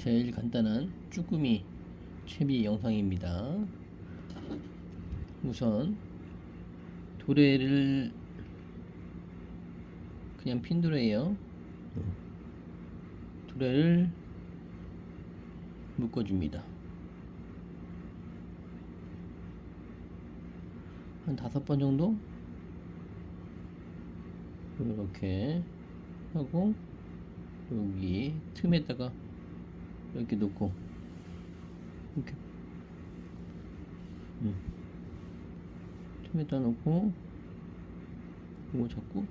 제일 간단한 쭈꾸미 채비 영상입니다. 우선 도래를 그냥 핀 도래예요. 도래를 묶어줍니다. 한 다섯 번 정도 이렇게 하고 여기 틈에다가 이렇게 놓고. 이렇게. 음. 틈에다 놓고. 이거 잡고.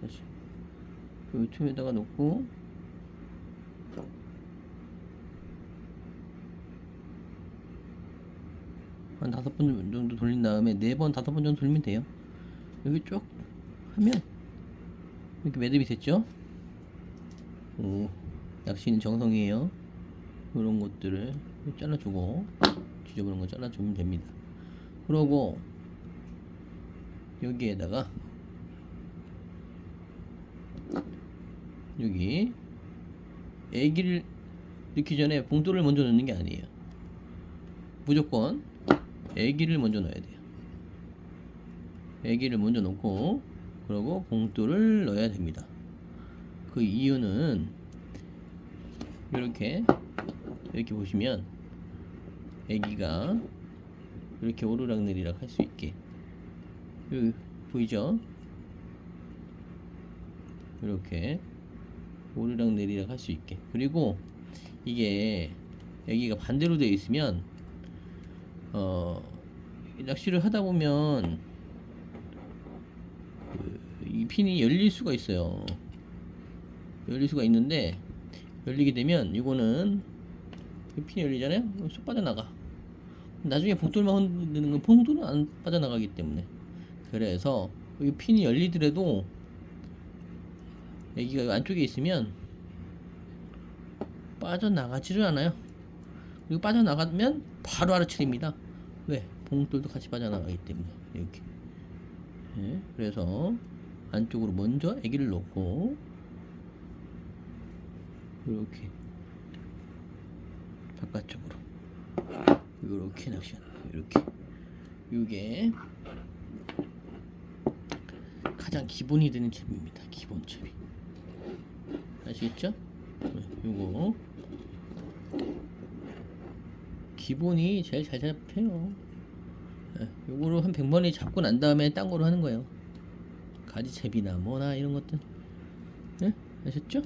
다시. 여기 틈에다가 놓고. 한 다섯 번 정도 돌린 다음에 네 번 다섯 번 정도 돌리면 돼요. 여기 쭉 하면 이렇게 매듭이 됐죠? 오, 낚시는 정성이에요. 이런 것들을 잘라주고 지저분한 거 잘라주면 됩니다. 그러고 여기에다가 여기 애기를 넣기 전에 봉돌을 먼저 넣는 게 아니에요. 무조건 애기를 먼저 넣어야 돼요. 애기를 먼저 넣고 그리고 봉돌을 넣어야 됩니다. 그 이유는 이렇게 이렇게 보시면 애기가 이렇게 오르락 내리락 할 수 있게 여기 보이죠? 이렇게 오르락 내리락 할 수 있게 그리고 이게 여기가 반대로 되어 있으면 어 낚시를 하다 보면 그 이 핀이 열릴 수가 있어요. 열릴 수가 있는데 열리게 되면 이거는 이 핀이 열리잖아요. 쏙 빠져나가. 나중에 봉돌만 흔드는 건 봉돌은 안 빠져나가기 때문에 그래서 이 핀이 열리더라도 여기가 안쪽에 있으면 빠져나가지를 않아요. 그리고 빠져나가면 바로 알아차립니다. 왜? 봉돌도 같이 빠져나가기 때문에 이렇게. 예, 그래서 안쪽으로 먼저 아기를 넣고 이렇게 바깥쪽으로 이렇게 낚시하는 거예요. 이렇게 이게 가장 기본이 되는 채비입니다. 기본 채비 아시겠죠? 네, 요거 기본이 제일 잘 잡혀요. 네, 요거로 한 100번이 잡고 난 다음에 딴 거로 하는 거예요. 가지채비나 뭐나 이런 것들. 네? 아셨죠?